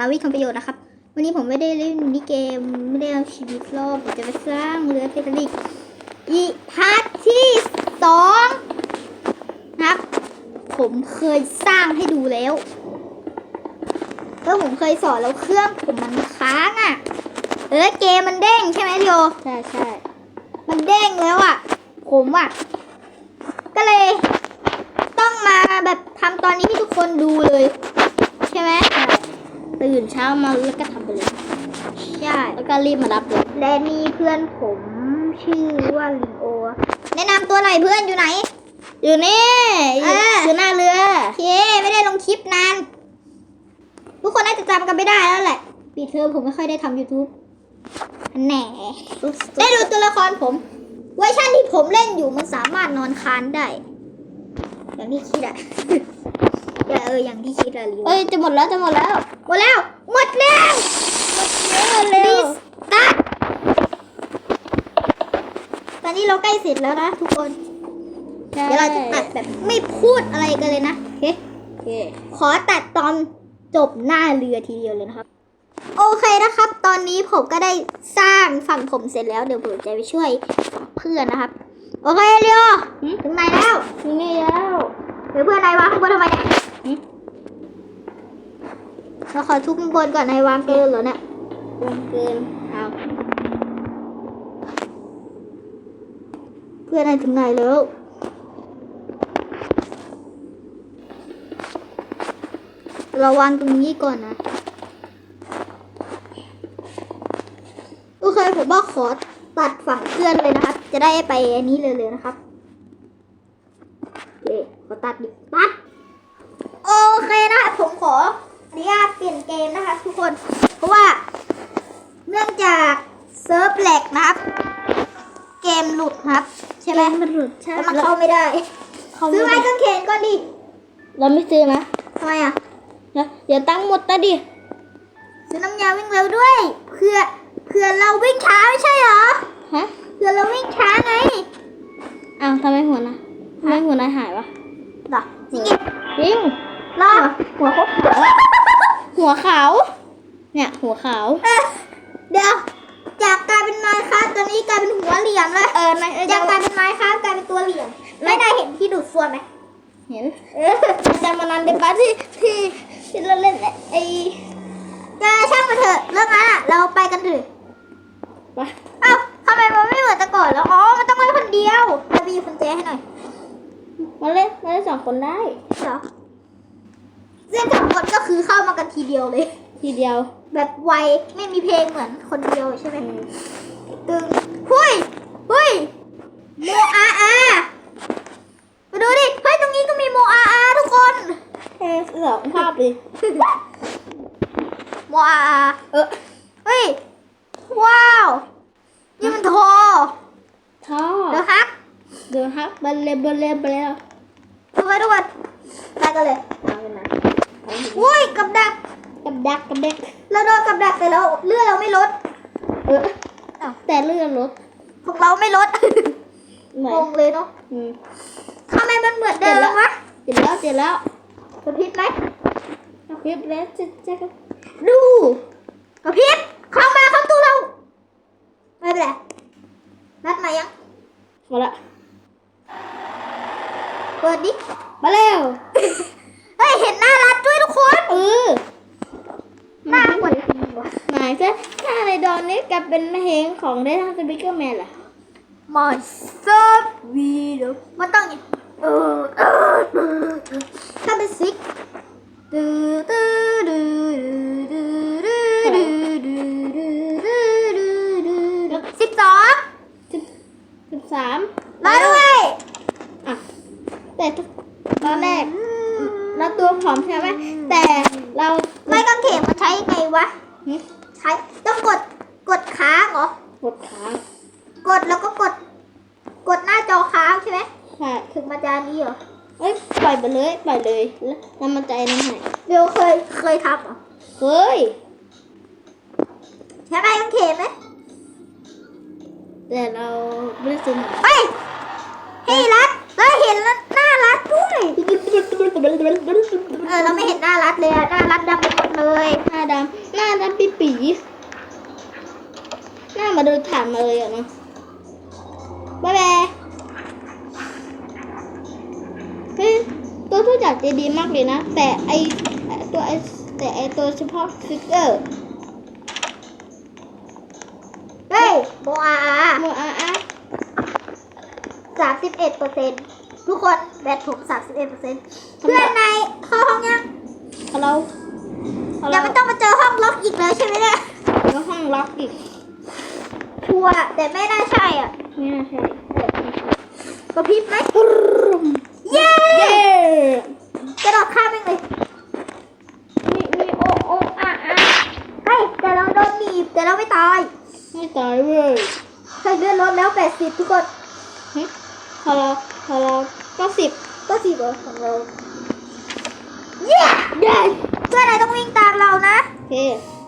นาวิทำประโยชน์นะครับ วันนี้ผมไม่ได้เล่นมินิเกม ไม่ได้เอาชีวิตรอดผมจะไปสร้างเรือเททานิกอีพาร์ทที่สองนะครับ ผมเคยสร้างให้ดูแล้วแล้วผมเคยสอนแล้วเครื่องผมมันค้างอะ เออเกมมันเด้งใช่ไหมโยใช่ใช่มันเด้งแล้วอะ ผมอะ ก็เลยต้องมาแบบทำตอนนี้ให้ทุกคนดูเลย ใช่ไหม ตื่นเช้ามาแล้วก็ทำไปเลย ใช่ แล้วก็รีบมารับเลย และนี่เพื่อนผมชื่อว่าลิโอ แนะนำตัวหน่อยเพื่อนอยู่ไหน อยู่นี่อยู่เอออ ยู่หน้าเรือโอเคไม่ได้ลงคลิปนาน ทุกคนน่าจะจำกันไม่ได้แล้วแหละปีเทอมผมไม่ค่อยได้ทำ YouTube แหน่ได้ดูตัวละครผมเวอร์ชันที่ผมเล่นอยู่มันสามารถนอนค้านได้ อย่างที่คิดอะ อย่าเอออย่างที่คิดอะลิวเอ้ยจะหมดแล้วจะหมดแล้ว หมดแล้ว หมดแล้วเร็วตัดตอนนี้เราใกล้เสร็จแล้วนะทุกคน เดี๋ยวเราจะตัดแบบไม่พูดอะไรกันเลยนะโอเคโอเคขอตัดตอนจบหน้าเรือทีเดียวเลยนะครับ โอเคนะครับ ตอนนี้ผมก็ได้สร้างฝั่งผมเสร็จแล้วเดี๋ยวผมจะไปช่วยฝั่งเพื่อนนะครับ โอเคเรียวถึงไหนแล้วอยู่นี่แล้วเดี๋ยวเพื่อนนายวางข้างบนทำไมเนี่ยหึ เราขอทุบข้างบนก่อนนายวางเกินเหรอเนี่ยลงเกินเอาเพื่อนนายถึงไหนแล้วเราวางตรงนี้ก่อนนะโอเคผมว่าขอตัดฝั่งเพื่อนเลยนะครับ จะได้ไปอันนี้เลยเลยๆนะครับโอเคขอตัดดิตัด โอเคนะครับผมขออนุญาตเปลี่ยนเก มนะคะทุกคน เพราะว่า เนื่องจากเซิร์ฟแหลกนะครับ เกมหลุดครับ ใช่ไหมมันหลุดใช่แล้วมันเข้าไม่ได้เขาซื้อไม้ไม่กางเขนก่อนดิ เราไม่ซื้อนะทำไมอะเดี๋ยวเดี๋ยวตั้งหมดตะดิ ซื้อน้ำยาวิ่งเร็วด้วย เพื่อเพื่อเราวิ่งช้าไม่ใช่เหรอ ฮะ เพื่อเราวิ่งช้าไง อ้าวทำไมหัวนะทำไมหัวนายหายวะเหรอจริงจริงๆเหรอหัวเขาหัว หัวขาว เนี่ย หัวขาว เอ๊ะเดี๋ยวจากกลายเป็นไม้ค้าตอนนี้กลายเป็นหัวเหลี่ยมแล้วเออนายจากกลายเป็นไม้ค้ากลายเป็นตัวเหลี่ยม ไม่ได้เห็นที่ดูดส่วนไหมเห็นเออจำมานานเด็กบ้าที่ที่ที่เราเล่นไอ้แกช่างมาเถอะเรื่องนั้นอะเราไปกันเถอะปะเอ้าทำไมมันไม่เหมือนแต่ก่อนแล้วอ๋อมันต้องเล่นคนเดียวจะมีคนแจให้หน่อยมาเล่นมาเล่นสองคนได้เหรอ เล่นสองคนก็คือเข้ามากันทีเดียวเลย ทีเดียว แบบไวไม่มีเพลงเหมือนคนเดียวใช่ไหมตึงหุ้ยหุ้ยโมอาอามาดูดิเฮ้ยตรงนี้ก็มีโมอาอาทุกคนแค่สองภาพเลยโมอาอาเออเฮ้ยว้าวนี่มันโทรท่อเดี๋ยวฮักเดี๋ยวฮักบัลเล่บัลเล่บัลเล่ทุกคนทุกคนไปกันเลยเอาไปนะเอาไปอุ้ยกับดักกับดักกับเด็กเราโดนกับดักไปแล้วเลือดเราไม่ลด เอออ้าวแต่เลื่อนรถของเราไม่ลดเหมือนงงเลยเนาะอืมทำไมมันเหมือนเดิมวะเสร็จแล้วเสร็จแล้วกระพริบไหมเอาคลิปแล้วจะจะจะดูกระพริบเข้ามาเข้าตู้เราไม่เป็นไรนัดมายังหมดละเปิดดิมาเร็วเฮ้ยเห็นหน้ารัดด้วยทุกคนออหน้าเหมาอนไหนจะหน้าในดอนนี้กลับเป็นเพลงของได้ทางสปิเกอร์แมนเหรอมอนสเตอร์มาต้องเออเอถ้าเป็นซิกดูดูดูดูดูดู tayo ng ทุกอย่างจะดีมากเลยนะ แต่ไอไอ้ตัวไอแต่ไอตัวเฉพาะฟิกเกอร์เฮ้ยโบอาอาโมอาอาสามสิบเอ็ดเปอร์เซ็นต์ทุกคนแบตผมสามสิบเอ็ดเปอร์เซ็นต์เพื่อนในเข้าห้องยังฮัลโหลฮัลโหลยังไม่ต้องมาเจอห้องล็อกอีกเลยใช่ไหมเนี่ยแล้วห้องล็อกอีกชัวร์แต่ไม่น่าใช่อะไม่น่าใช่กระพริบไหมเย้เย้ กระโดดข้ามไปเลยมีมีโอโออาอาเฮ้ยแต่เราโดนหนีบแต่เราไม่ตายไม่ตายเว้ยใช่เลื่อนรถแล้วแปดสิบทุกคนเฮ้ยฮัลโหลฮัลโหลก็สิบก็สิบเหรอของเราเย้เย้เพื่อนนายต้องวิ่งตามเรานะโอเค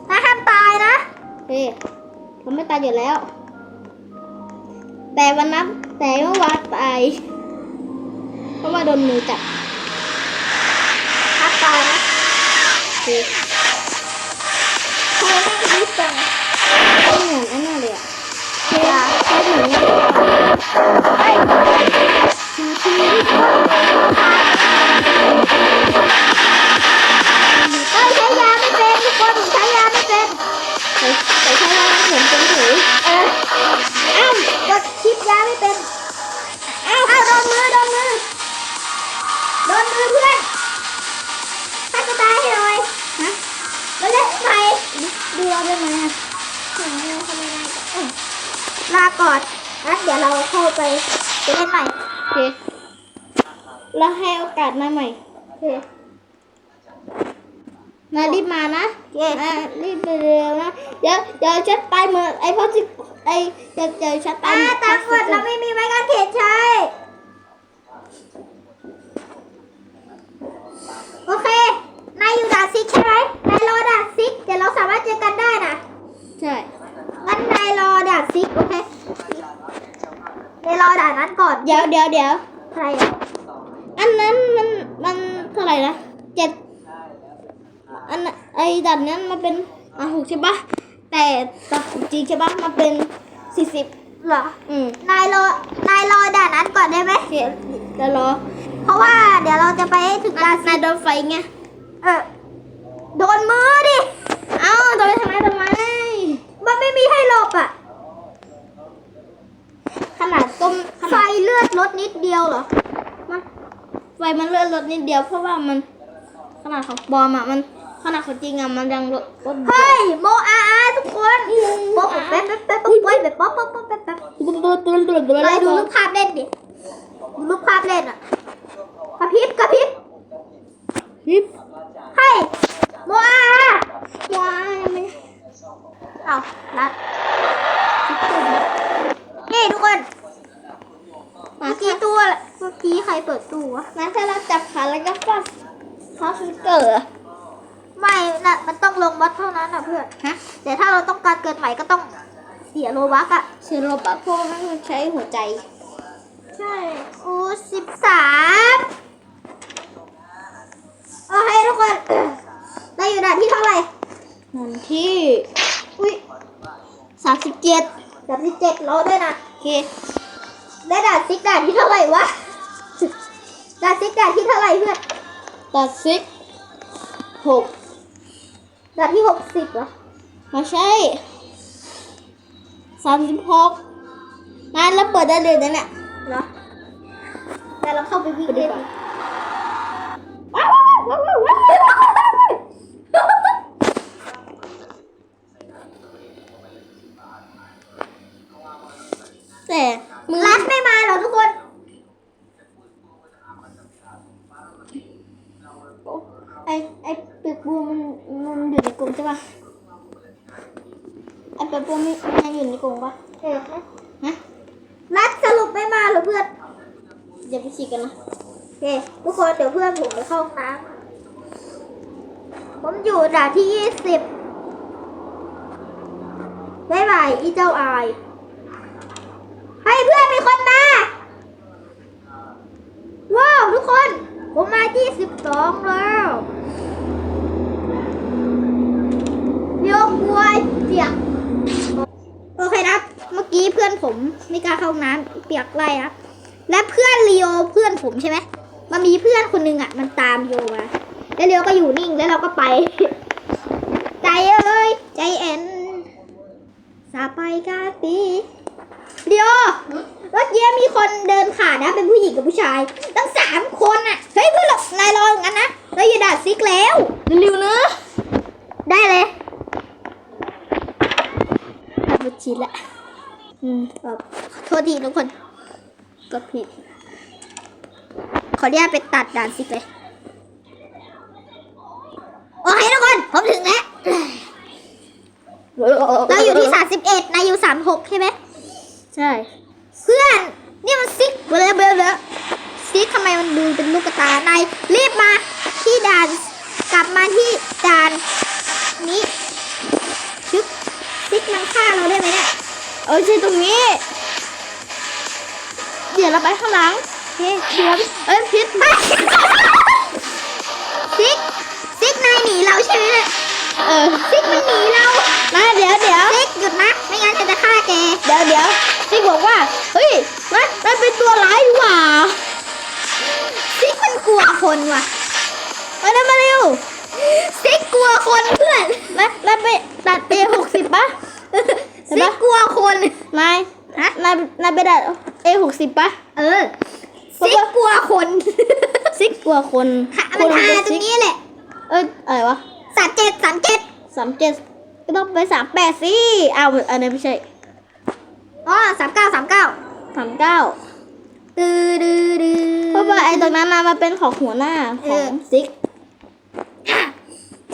นายห้ามตายนะโอเคเราไม่ตายอยู่แล้ว แต่วันนั้นแต่เมื่อวานตายเพราะว่าโดนมือจับ ห้ามตายนะ โอเคทำไมไม่รีบจังไม่เหมือนไอ้นั่นเลยอะเฮียไม่เหมือนนะเอ้ยใช้ยาไม่เป็นทุกคนผมใช้ยาไม่เป็นแต่แต่ใช้ว่าผมเป็นถือเอออ้าวกดชิปยาไม่เป็นอ้าวอ้าวโดนมือโดนมือโดนมือเพื่อนฆ่าตัวตายให้หน่อย เราเล่นใหม่ดูเราได้ไหมอะถึงเราเข้าไม่ได้ก็เอ้ยลาก่อนงั้นเดี๋ยวเราเข้าไปไปเล่นใหม่โอเคเราให้โอกาสนายใหม่โอเคนายรีบมานะเย้อ่ารีบเร็วๆนะ เดี๋ยวเดี๋ยวฉันไปเหมือนไอ้พ่อที่ไอ้เดี๋ยวเดี๋ยวฉันไปอ่าเหมือนตามกฎเราไม่มีไม้กางเขนใช้โอเค นายอยู่ด่านซิกใช่ไหมนายรอด่านซิกเดี๋ยวเราสามารถเจอกันได้นะใช่งั้นนายรอด่านซิกโอเคนายรอด่านนั้นก่อนเดี๋ยวเดี๋ยวเดี๋ยวใครอะอันนั้นมันมันเท่าไหร่นะเจ็ดอันน่ะไอ้ดันนั้นมันเป็นอะหกใช่ปะแต่ตัดจริงใช่ปะมันเป็นสี่สิบเหรออืมนายรอนายรอด่านนั้นก่อนได้ไหมโอเคเดี๋ยวรอเพราะว่าเดี๋ยวเราจะไปให้ถึงด่านซินายกโดนไฟไง โดนมือดิ เอ้าจะไปทำไมทำไม มันไม่มีให้หลบอะ ขนาดต้มไฟเลือดลดนิดเดียวเหรอ มันไฟมันเลือดลดนิดเดียวเพราะว่ามันขนาดของบอมอะมันขนาดของจริงอะมันยังลดเฮ้ยโมอาอาทุกคนโมแป๊บแป๊บแป๊บป๊บแป๊บป๊บป๊บป๊บแป๊บแป๊บไปดูรูปภาพเล่นดิดูรูปภาพเล่นอะกระพริบกระพริบพริบ โลบักอะเชโรบะพวกนั้นมันใช้หัวใจ ใช่โอ้สิบสามโอเคทุกคนเราอยู่ด่านที่เท่าไหร่นั่นที่ อุ้ยสามสิบเจ็ดด่านที่เจ็ดรอด้วยนะโอเคและด่านซิกด่านที่เท่าไหร่วะด่านซิกด่านที่เท่าไหร่เพื่อนตัดซิกหกด่านที่หกสิบเหรอไม่ใช่ สามสิบหกนายแล้วเปิดได้เลยนะเนี่ยเหรอแต่เราเข้าไปวิ่งไปดีเล่นกว่าว้าวว้าวว้าวว้าวว้าวแต่มือรัดไม่มาเหรอทุกคนไอไอเปลือกบัวมันมันอยู่ในกรงใช่ปะ ไอเปลือกบัวมันมันอยู่ในกรงปะเออฮะรัดสรุปไม่มาเหรอเพื่อนอย่าไปฉีกกันนะโอเคทุกคนเดี๋ยวเพื่อนผมไปเข้าห้องน้ำผมอยู่ด่านที่ยี่สิบบ๊ายบายอีเจ้าอายให้เพื่อนมีคนมา ว้าว ทุกคน ผมมาที่สิบสองแล้วโยกวัวเจียกโอเคนะครับ อนผมไม่กล้าเข้าน้ำเปียกไรนะและเพื่อนลีโอเพื่อนผมใช่ไหมมันมีเพื่อนคนหนึงอะ มันตามโอมา แล้วลีโอก็อยู่นิ่งแล้วเราก็ไป ใจเอ้ยใจเอ็นสาไปกาตีลีโอรถเยี่ยมีคนเดินผ่านนะ เป็นผู้หญิงกับผู้ชายตั้งสามคนอะเฮ้ยเพื่อนเรานายรออย่างนั้นนะเราอย่าด่าซิกแล้วเร็วๆนะได้เลยตัดบุชีละ อืมแบบโทษทีทุกคนก็ผิด ขออนุญาตไปตัดด่านซิกเลย โอเคทุกคน ผมถึงแล้ว เราอยู่ที่ 31 นายอยู่ 36 ใช่ไหม ใช่ เพื่อน นี่มันซิกเบลอเบลอซิกทำไมมันดูเป็นลูกกระตานายรีบมาที่ด่าน กลับมาที่ด่านนี้ชึบซิกมันฆ่าเราได้ไหมเนี่ย เออใช่ตรงนี้ เดี๋ยวเราไปข้างหลังเฮ้ยเดี๋ยวเอ้ยพิษซิกซิกนายหนีเราใช่ไหมเนี่ยเออซิกมันหนีเรามาเดี๋ยวเดี๋ยวซิกหยุดนะไม่งั้นจะจะฆ่าแกเดี๋ยวเดี๋ยวซิกบอกว่าเฮ้ยมันมันเป็นตัวร้ายดีกว่าซิกมันกลัวคนว่ะมาเร็วมาเร็วซิกกลัวคนเพื่อนมามาไปตัดเอหกสิบปะ ซิกกลัวคนนายฮะนายนายไปดัดเอหกสิบปะเออซิกกลัวคนซิกกลัวคนหามันหาเป็ตรงนี้แหละ เอออะไรวะสามเจ็ดสามเจ็ดสามเจ็ดก็ต้องไปสามแปดสิอ้าวอันนี้ไม่ใช่อ๋อสามเก้าสามเก้าสามเก้าดื้อดื้อดื้อเพราะว่าไอ้ตรงนั้นน่ะมาเป็นของหัวหน้าขเอองอซิก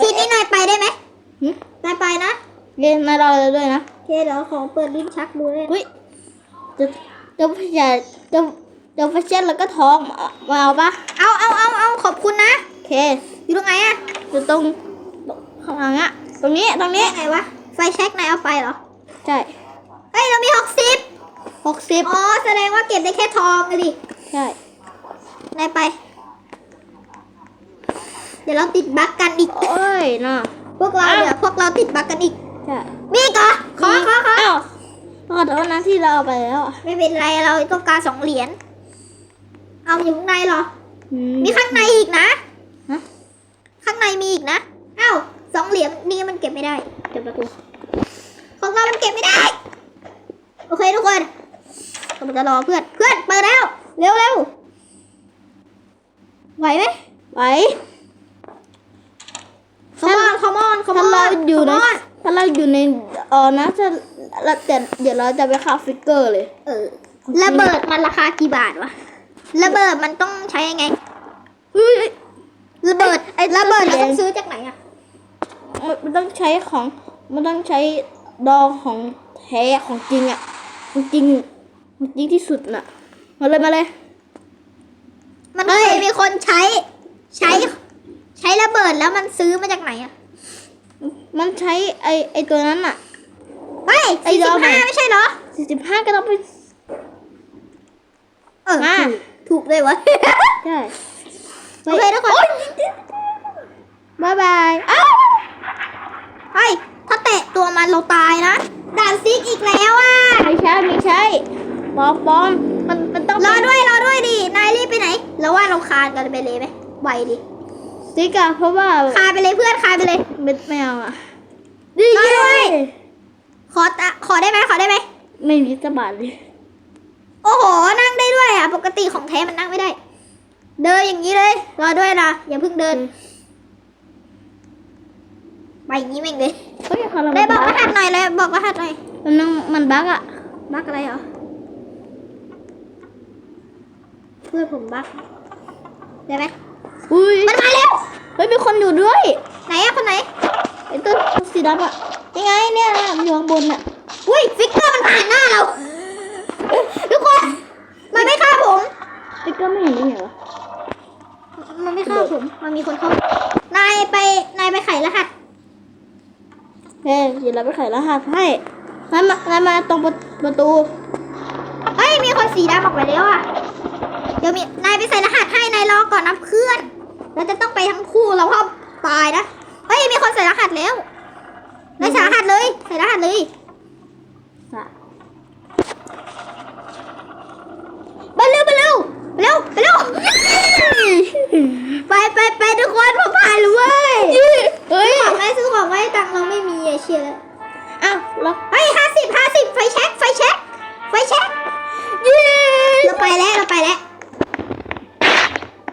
ทีนี้นายไปได้ไหมหึนายไปนะ เรียนมาเราเลยด้วยนะโอเคเดี๋ยวขอเปิดลิ้นชักดูเลยเฮ้ยจะจะอย่าจะจะไฟเช็ดแล้วก็ท้องมามาเอาปะเอาเอาเอาเอาขอบคุณนะโอเคอยู่ตรงไหนอะอยู่ตรงข้างหลังอะตรงนี้ตรงนี้นี่ไงวะไฟแช็กนายเอาไปเหรอใช่เฮ้ยเรามีหกสิบหกสิบอ๋อแสดงว่าเก็บได้แค่ทองเลยดิใช่นายไป เดี๋ยวเราติดบั๊กกันอีกโอ้ยน่ะพวกเราอ้าวเดี๋ยวพวกเราติดบั๊กกันอีกใช่มีอีกเหรอขอขอขออ้าวขอโทษนะที่เราเอาไปแล้วอะไม่เป็นไรเราต้องการสองเหรียญเอาอยู่ข้างในเหรอ อืมีข้างในอีกนะฮะ ข้างในมีอีกนะอ้าวสองเหรียญนี่มันเก็บไม่ได้ เดี๋ยวประตูของเรามันเก็บไม่ได้ โอเคทุกคนเราจะรอเพื่อน เพื่อนเปิดแล้ว เร็วเร็วไหวไหมไหวคอมอนคอมอนคอมถ้าอนเราอยู่ในคอมอน ถ้าเราอยู่ในเออนะถ้าเราแต่เดี๋ยวเราจะไปค่าฟิกเกอร์เลย เออระเบิดมันราคากี่บาทวะระเบิดมันต้องใช้ยังไงเฮ้ยระเบิดไอ้ระเบิดเหรีเรายญต้องซื้อจากไหนอะมันมันต้องใช้ของมันต้องใช้ดองของแท้ของจริงอะของจริงของจริงที่สุดน่ะมาเลยมาเลย มันเคยมีคนใช้ใช้ ใช้ระเบิดแล้วมันซื้อมาจากไหนอะ มันใช้ไอไอตัวนั้นอะเฮ้ยไอ้สี่ดสิอบมห้าไม่ใช่เหรอ สี่สิบห้าก็ต้องไป เออมาถูกถูกเลยวะ ใช่โอเคทุกคนบายบาย เอ้าเฮ้ยถ้าเตะตัวมันเราตายนะ ด่านซิกอีกแล้วอะ ไม่ใช่ไม่ใช่ปอมปอมมันมันต้องรอด้วย รอด้วยดิ นายรีบไปไหน แล้วว่าเราคานกันไปเลยไหมไหวดิ ซิกอะเพราะว่าคานไปเลยเพื่อนคานไปเลยไม่ไม่เอาอะรอด้วยขอตะขอได้ไหมขอได้ไหมไม่มีสกบาทเลยโอ้โหนั่งได้ด้วยอะปกติของแท้มันนั่งไม่ได้ เดินอย่างนี้เลยรอด้วยนะอย่าเพิ่งเดินไปอย่างนี้แม่งเลยเฮ้ยพอเราเลยบอกรบักหัสหน่อยเลยบอกรหัสหน่อยมันนั่งมันบักอะบักอะไรเหรอเพื่อนผมบักได้ไหม อุ้ยมันมาแล้ว เฮ้ยมีคนอยู่ด้วย ไหนอะคนไหนไอ้ต้นสีดำอะยังไงเนี่ยอยู่ข้างบนอะอุ้ยฟิกเกอร์มันผ่านหน้าเราทุกคน มันไม่ฆ่าผมซิกก็ไม่เห็นได้ไงวะมันไม่ฆ่าผม มันมีคนเข้านายไปนายไปไขรหัสเฮ้ยเดี๋ยวเราไปไขรหัสให้งั้นมางานมาตรงประประตูเฮ้ยมีคนสีดำออกไปแล้วอะเดี๋ยวมีนายไปใส่รหัสให้นายรอก่อนนะเพื่อน เราจะต้องไปทั้งคู่เราก็ตายนะ เฮ้ย มีคนใส่รหัสแล้วใส่รหัสเลย ใส่รหัสเลยไปเร็วไปเร็วเร็วไปเร็วไปไปไปทุกคนพอผ่านเลยเว้ยเฮ้ยของไว้ซื้อของไว้ตังเราไม่มีไอเชียแล้วอ้าวแล้เฮ้ยห้าสิบห้าสิบไฟแช็คไฟแช็คไฟแช็คเย้เราไปแล้วเราไปแล้ว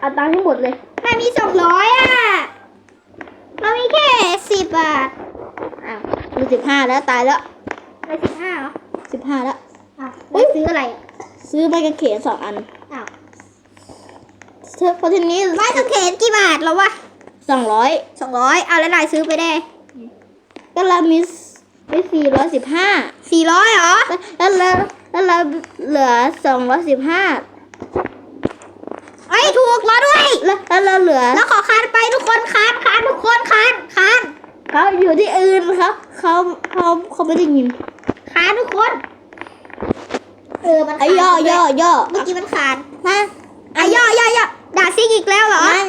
อาตังค์ให้หมดเลย มันมีสองร้อยอะ เรามีแค่สิบบาทอ้าวดูสิบห้าแล้วตายแล้วในสิบห้าเหรอสิบห้าแล้ว อ้าวแล้วซื้ออะไรอะซื้อใบกระเขนสองอันอ้าวเธอพอทีนี้ไม้กางเขนกี่บาทแล้ววะสองร้อยสองร้อยเอาแล้วนายซื้อไปได้ก็เรามีไปสี่ร้อยสิบห้าสี่ร้อยเหรอแล้วแล้วแล้วเราเหลือสองร้อยสิบห้าไอ้ย ถูกรอด้วยแล้วแล้วเราเหลือ แล้วขอคานไปทุกคนคานคานทุกคนคานคานเขาอยู่ที่อื่นครับเขาเขาเขาไม่ได้ยินคานทุกคน เออมันไอ้ย่อย่อย่อเมื่อกี้มันคานฮะอะย่อย่อย่อด่าซิกอีกแล้วเหรอไม่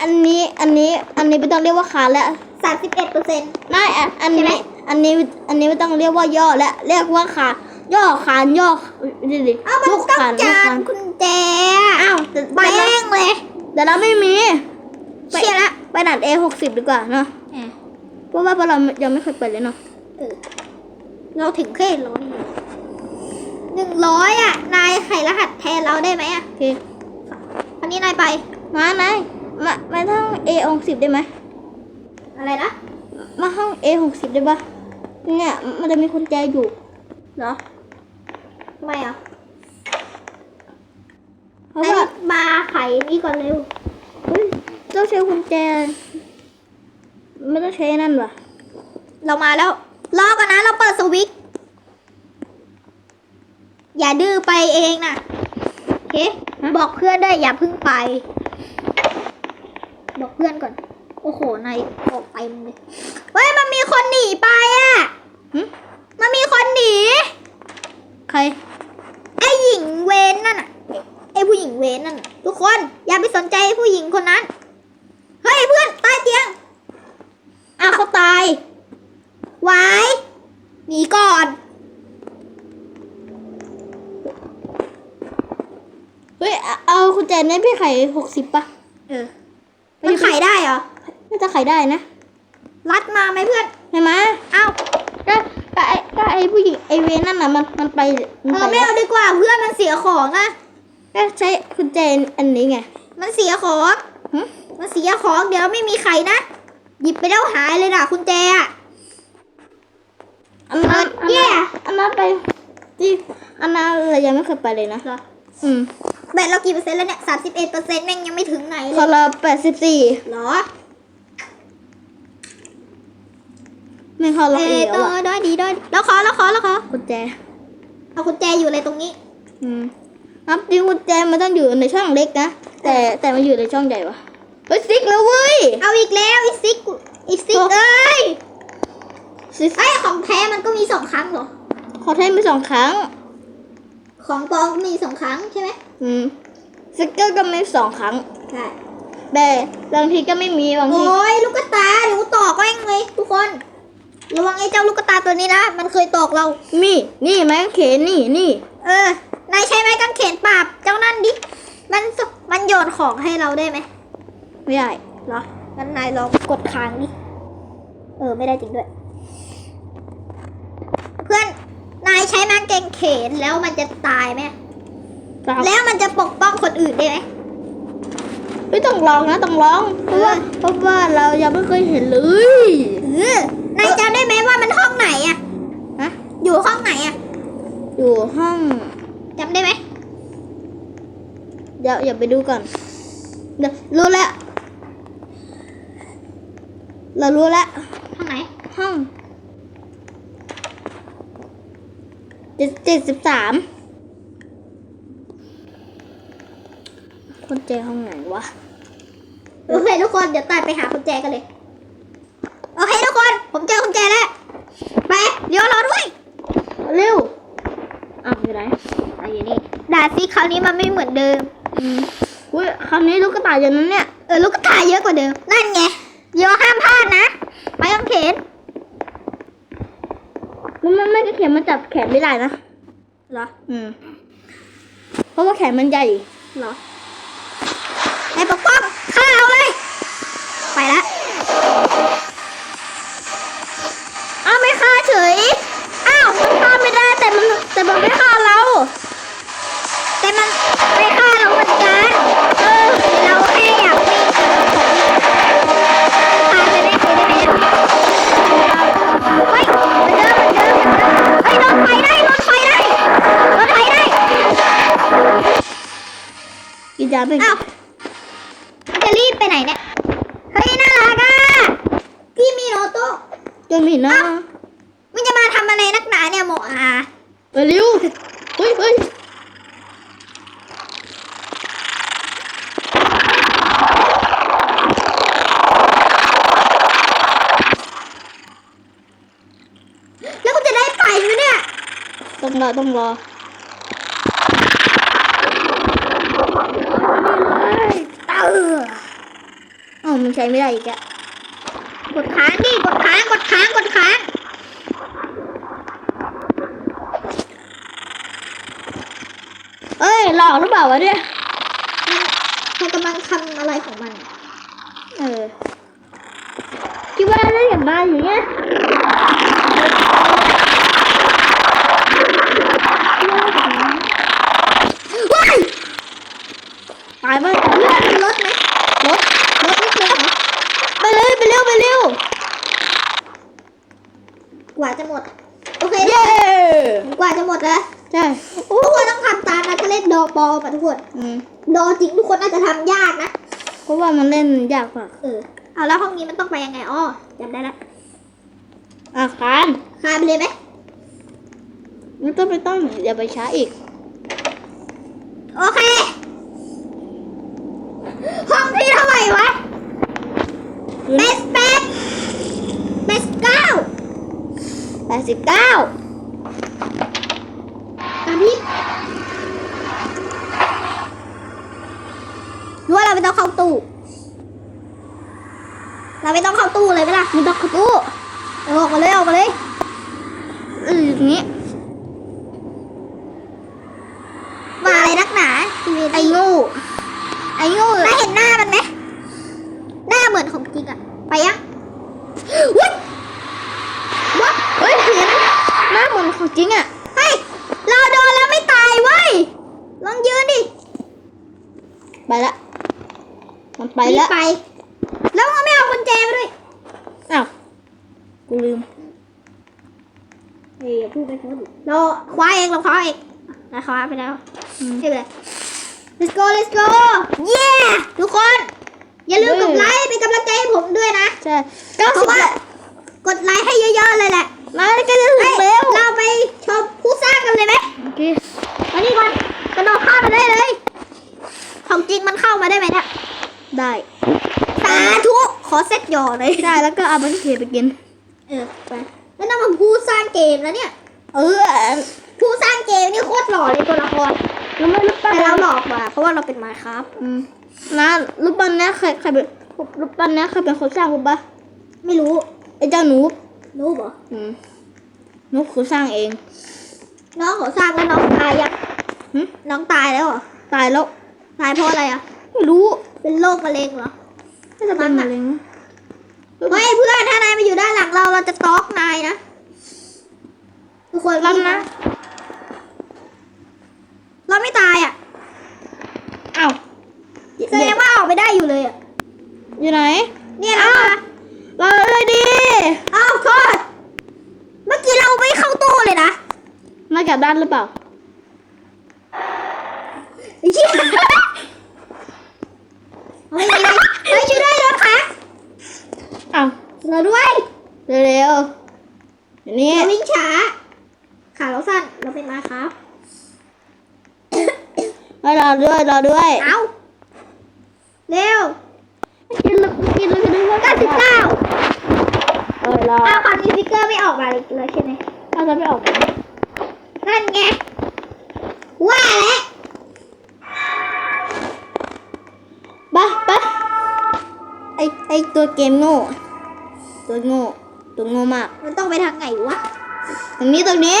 อันนี้อันนี้อันนี้ไม่ต้องเรียกว่าขาแล้วสามสิบเอ็ดเปอร์เซ็นต์ไม่อะอันใช่ไหมนี้อันนี้อันนี้ไม่ต้องเรียกว่าย่อแล้วเรียกว่าขาย่อขานย่อดิดิเอามันลูกต้องขานลูกจาขานนคุณแจอ้าวแต่ ไปแต่เอเรางเลยแต่เราไม่มีเชียร์ละไปดัดเอหกสิบดีกว่าเนาะอะเพราะว่าเรายังไม่เคยไปเลยเนาะเออเราถึงแค่ร้อยหนึ่งร้อยอะ นายไขรหัสแทนเราได้ไหมอะโอเคอันนี้นายไป มาไหนมามาห้องเอหกสิบได้ไหมอะไรนะมาห้องเอหกสิบได้ปะเนี่ยมันจะมีคนแจอยู่เหรอทำไมอะ เพราะนายว่ามาไขนี่ก่อนเร็วเฮ้ยต้องใช้กุญแจ ไม่ต้องใช้นั่นวะเรามาแล้ว รอก่อนนะ เราเปิดสวิตช์อย่าดื้อไปเองนะโอเค บอกเพื่อนได้วยอย่าเพึ่งไป บอกเพื่อนก่อน โอ้โหนายออกไปมันเลยเฮ้ย มันมีคนหนีไปอะหึมันมีคนหนี ใคร ไอ้หญิงเวนนั่นน่ะ ไอ้ผู้หญิงเวนนั่นน่ะทุกคนอย่าไปสนใจผู้หญิงคนนั้น เฮ้ยเพื่อนใต้เตียงอ้าวเขาตาย ไว้หนีก่อนเฮ้ยเอาเอากุญแจนี้พี่ไขหกสิบปะเออมันขายได้เหรอน่าจะไขได้นะ รัดมาไหมเพื่อนใช่ไหมเอ้าก็ก็ไอ้ก็ไอ้ผู้หญิงไอ้เวนนั่นน่ะมันมันไปเอมันอไปไม่เอาดีกว่าเพื่อนมันเสียของอะ ก็ใช้กุญแจอันนี้ไง มันเสียของหึมันเสียของเดี๋ยวไม่มีใครนะ หยิบไปแล้วหายเลยนะคุณแจอะอันนั้นเอออันนั้นอันนั้นไปที่อันนั้นเรายังไม่เคยไปเลยนะเหรออืมแบตเรากี่เปอร์เซ็นต์แล้วเนี่ยสามสิบเอ็ดเปอร์เซ็นต์แม่งยังไม่ถึงไหนพเลอยเราแปดสิบสี่เหรอไม่เข้าล็อกเอเออแล้ตัววอะด้อยดีด้อยแล้วขอแล้วขอแล้วขอกุญแจเอาคุณแจอยู่เลยตรงนี้ อืม นับจริงกุญแจมันต้องอยู่ในช่องเล็กนะ แต่แต่มันอยู่ในช่องใหญ่วะเฮ้ยซิกแล้วเว้ย เอาอีกแล้วอีซิกอีซิกโอ้เอ้ยซิกไอ้ยของแท้มันก็มีสองครั้งเหรอ ขอเทมไปสองครั้ง ของปลอมมีสองครั้งใช่ไหมอืมสติ๊กเกอร์ก็มีสองครั้ง ใช่แต่บางทีก็ไม่มีบางที โอ้ยลูกกระตาเดี๋ยวตอกแม่งเลยทุกคน ระวังไอ้เจ้าลูกกระตาตัวนี้นะ มันเคยตอกเรามีนี่ไม้กางเขนนี่นี่ เออ นายใช้ไม้กางเขนปราบเจ้านั่นดิ มันสมันโยนของให้เราได้ไหม ไม่ได้เหรองั้นนายลองกดค้างดิ เออ ไม่ได้จริงด้วย เพื่อน นายใช้ไม้กางเขนแล้วมันจะตายไหมตามแล้วมันจะปกป้องคนอื่นได้ไหมไม่ต้องลองนะต้องลอง เพราะว่าเพราะว่าเรายังไม่เคยเห็นเลยเออนายจำได้ไหมว่ามันห้องไหนอะฮะอยู่ห้องไหนอะอยู่ห้อง จำได้ไหมเดี๋ยวอย่าไปดูก่อนเดี๋ยวรู้แล้ว เรารู้แล้วห้องไหน ห้องเจ็ดเจ็ดสิบสามคนเจห้องไหนวะ โอเคทุกคน เดี๋ยวตายไปหากุญแจกันเลย โอเคทุกคน ผมเจอกุญแจแล้ว ไป เดี๋ยวรอด้วย เร็วอ้าวอยู่ไหน เอาอยู่นี่ ด่าซิคราวนี้มันไม่เหมือนเดิมอืมอุ้ยคำนี้ลูกกระต่ายอย่างนั้นเนี่ย เออลูกกระตายเยอะกว่าเดิม นั่นไงโยห้ามพลาดนะ ไปกางเขนมันมันไม่กระเข็มมันจับแขนไม่ได้นะ เหรอ อืม เพราะว่าแขนมันใหญ่อเหรอไอ้ปกป้อง กินยาไปอ้าวมันจะรีบไปไหนเนี่ย เฮ้ยน่ารักอะพี่มีโนโต้จะมีนะมันจะมาทำอะไรนักหนาเนี่ยโมอาไปเร็วเฮ้ยเฮ้ยแล้วคุณจะได้ไปไหมเนี่ยต้องรอต้องรอ เออ มันใช้ไม่ได้อีกอะกดค้างดิกดค้างกดค้างกดค้างเอ้ยหลอกหรือเปล่าวะเนี่ยมันกำลังทำอะไรของมัน เออคิดว่าได้อย่างบ้าอย่างเงี้ย ตายไหม เลือดมันลดไหมลดลดนิดนึงเหรอ ไปเลยไปเร็วไปเร็ว กว่าจะหมด โอเค เย้ กว่าจะหมดแล้ว ใช่ ทุกคนต้องทำตามนะถ้าเล่นดอปอมาทุกคน อืม ดอจริงทุกคนน่าจะทำยากนะ เพราะ ว่ามันเล่นยากกว่าเออเอาแล้วห้องนี้มันต้องไปยังไงอ้อจำได้แล้วอาคารคายไปเลยไหมมันต้องไปต้องเดี๋ยวไปช้าอีก โอเค ห้องที่เท่าไหร่วะเบสแปดเบสเก้าแปดสิบเก้าตามพี่หรือว่าเราไม่ต้องเข้าตู้ เราไม่ต้องเข้าตู้เลยไหมล่ะไม่ต้องเข้าตู้เออออกมาเลยออกมาเลยเอออย่างนี้มาอะไรนักหนาทีวีไอ้โงูไอ้โงูน่าเห็นหน้ามันไหมหน้าเหมือนของจริงอะไปยังวัดวัดเฮ้ยเห็นหน้าเหมือนของจริงอะเฮ้ยเราโดนแล้วไม่ตายเว้ยลองยืนดิไปละมันไปรีบแล้วไปแล้วมันไม่เอากุญ แจมาด้วยอ้าวกูลืมเฮ้ยอย่าพูดไปพูดเราคว้าเองเราคว้าเองเราคว้าไปแล้วอืมไม่เป็นไร let's go let's go yeah ทุกคน อย่าลืมกดไลค์เป็นกำลังใจให้ผมด้วยนะใช่เก้าเพสิบราะว่าแล้วกดไลค์ให้เยอะๆเลยแหละมาใกล้จะถึงเฮ้ยแล้วเราไปชมผู้สร้างกันเลยไหมโอเคมานี่ก่อนกระโดดข้ามมาได้เลย ของจริงมันเข้ามาได้ไหมเนี่ยได้ สาธุข อเซ็ตหยอเลยได้แล้วก็เอาบันเกไปกิน เออไปแล้วนั่นมันผู้สร้างเกมแล้วเนี่ย เออ ผู้สร้างเกมนี่โคตรหล่อเลยตัวละครแล้วไม่รูปปั้แต่นเราหลอกกว่าเพราะว่าเราเป็นมาครับอืมนะรูปปั้นเนี้ยใครใครเป็นรูปปั้นเนี้ยใครเป็นคนสร้างรูปปะไม่รู้ไอ้เจ้าหนูรู้เหรออืมหนูคือสร้างเอง น้องเขาสร้างแล้วน้องตายยังหึน้องตายแล้วเหรอ ตายแล้ว ตายเพราะอะไรอะ ไม่รู้ เป็นโรคมะเร็งเหรอ น่าจะเป็นมะเร็งเฮ้ยเพื่อนถ้านายมาอยู่ด้านหลังเราเราจะสต็อกนายนะทุกคนรับนะ เราไม่ตายอะอ้าวแสดงว่าออกไม่ได้อยู่เลยอะอยู่ไหน เนี่ยนะเราเลยดีอ้าวโทษเมื่อกี้เราไม่เข้าตู้เลยนะมากลับด้านหรือเปล่า ไอ้เชี่ยเฮ้ยมีอะไรเฮ้ยช่วยด้วยรถค่ะ อ้าว เราด้วย เร็วๆอย่างนี้ เราวิ่งช้า ขาเราสั้น เราเป็นมาครับ ให้รอ ด้วยรอด้วยเอาเร็วกินแล้วกินแล้วกินแล้วเก้าสิบเก้าเออรออ้าวความนี้สติ๊กเกอร์ไม่ออกมาเลยเลยใช่ไหมถ้าจะไม่ออกนั่นไงว่าแล้วไปไปไอไอตัวเกมโง่ตัวโง่ตัวโง่มากมันต้องไปทางไหนวะตรงนี้ตรงนี้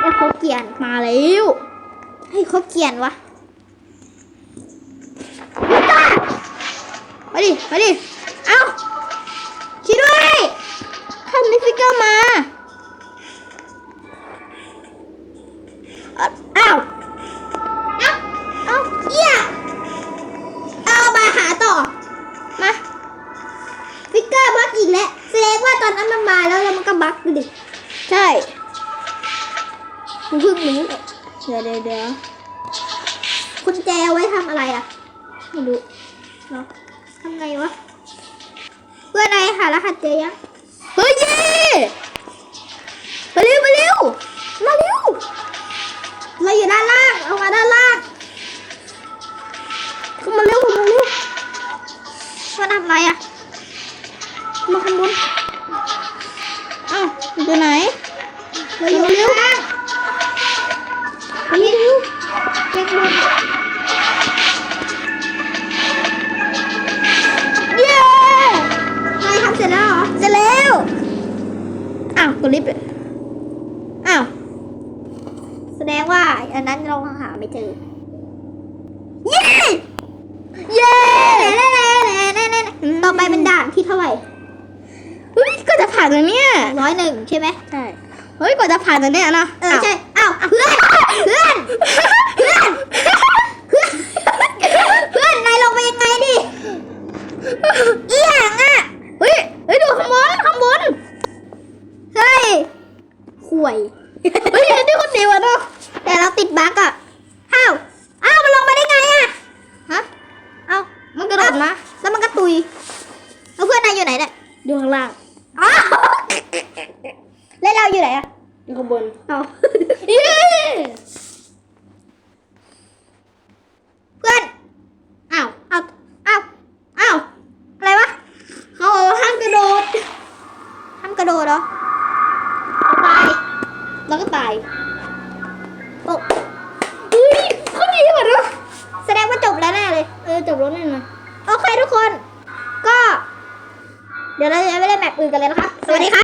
ไอ้เขาเกลียนมาแล้ว ฮ้ยเขาเกียนวะมาดิมาดิ เอาช่วยด้วยข้ามิสเกอร์มาอาเอาเอาเยี่ยเอามาหาต่อ มาฟิกเกอร์บักอีกแล้วแสดงว่าตอนนั้นมันมาแล้วแล้วมันก็บักดิใช่หนูเพิ่งรู้ เดี๋ยวเดี๋ยวเดี๋ยวคุณแจเอาไว้ทำอะไรอะ ไม่รู้เนาะทำไงวะเพื่ออะไรหารหัสเจอยัง เฮ้ย